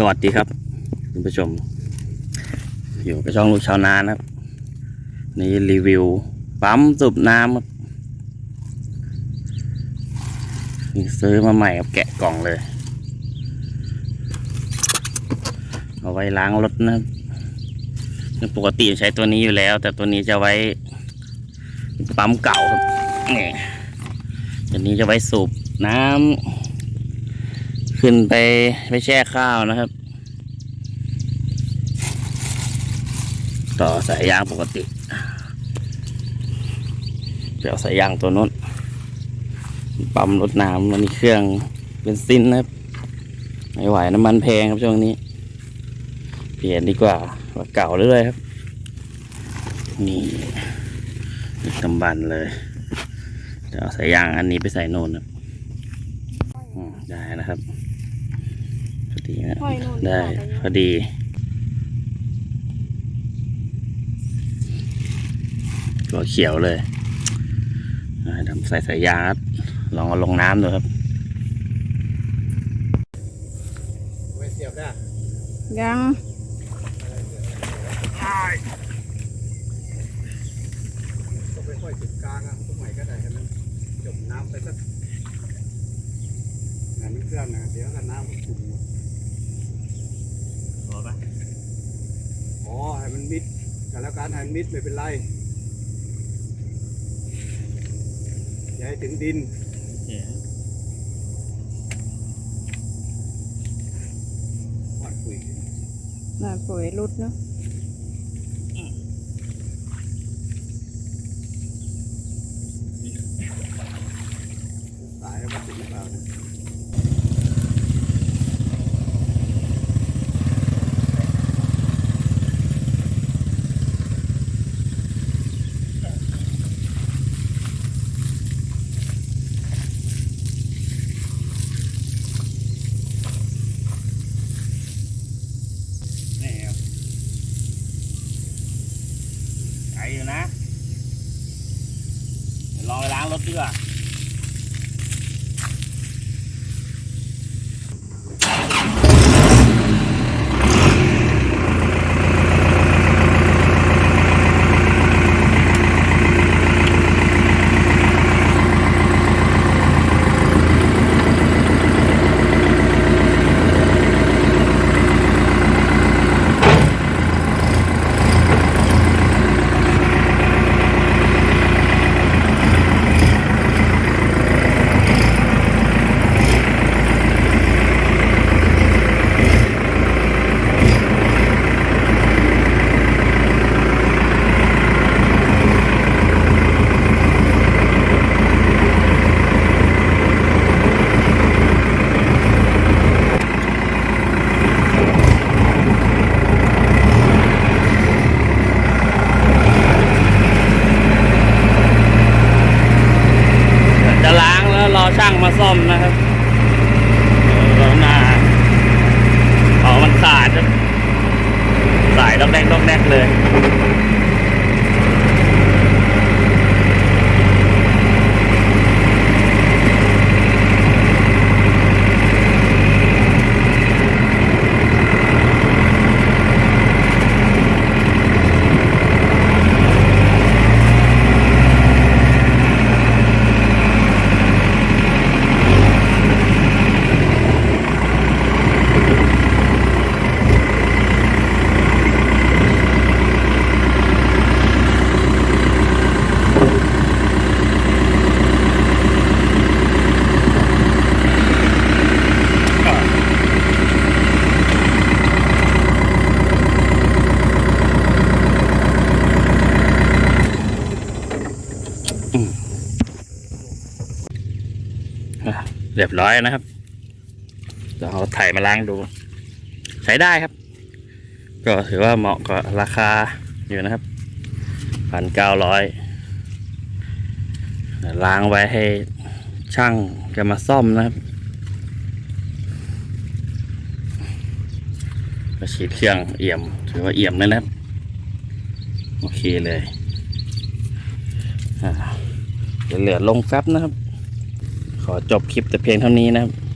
สวัสดีครับคุณผู้ชม อยู่กับช่องลูกชาวนานะครับ นี่รีวิวปั๊มสูบน้ำครับนี่ซื้อมาใหม่กับแกะกล่องเลย เอาไว้ล้างรถนะครับปกติใช้ตัวนี้อยู่แล้ว แต่ตัวนี้จะไว้ปั๊มเก่าครับนี่ตัวนี้จะไว้สูบน้ำ ขึ้นไปไปแช่ข้าวนะครับ ต่อสายยางปกติเดี๋ยวสายยางตัวนู้นปั๊มรถน้ำมันนี้เครื่องเป็นซินนะครับไม่ไหวน้ำมันแพงครับช่วงนี้ เปลี่ยนดีกว่าว่าเก่าเรื่อยครับ นี่กตำบันเลยเดี๋ยวเอาสายยางอันนี้ไปใส่โน่นครับได้นะครับ ดีนะห้อยนู่นได้ต่อไปพอดีตัวเขียวเลยอ่าทำใส่สายยางครับลองเอาลงน้ำดูครับไม่เสียบได้ยังก็ไปค่อยจุดกลางอะตรงไหนก็ได้ให้มันจมน้ำไปสักงานนี้เครื่องนะเดี๋ยวก็น้ำมันขุ่น หมดอ๋อให้มันมิดกันแล้วการให้มันมิดไม่เป็นไร อย่าให้ถึงดินวัดปุ๋ยน่าป่วยรุดเนาะสายแล้วมันถึงหรือเปล่านะนี่ครับ ไกลอยู่นะเดี๋ยวลองไปล้างรถดีกว่า จะล้างแล้วรอช่างมาซ่ อมนะครับแล้วหน้าเขามันขาดสายดอกแดกดอกแดกเลย เรียบร้อยนะครับเดี๋ยวเอาถ่ายมาล้างดู ใช้ได้ครับ ก็ถือว่าเหมาะกับราคาอยู่นะครับพันเก้าร้อยล้างไว้ให้ช่างจะมาซ่อมนะครับก็ฉีดเครื่องเอี่ยม ถือว่าเอี่ยมเลยนะครับ โอเคเลย อ่าเดี๋ยวเหลือลงแฟบนะครับ ขอจบคลิปแต่เพียงเท่านี้นะครับ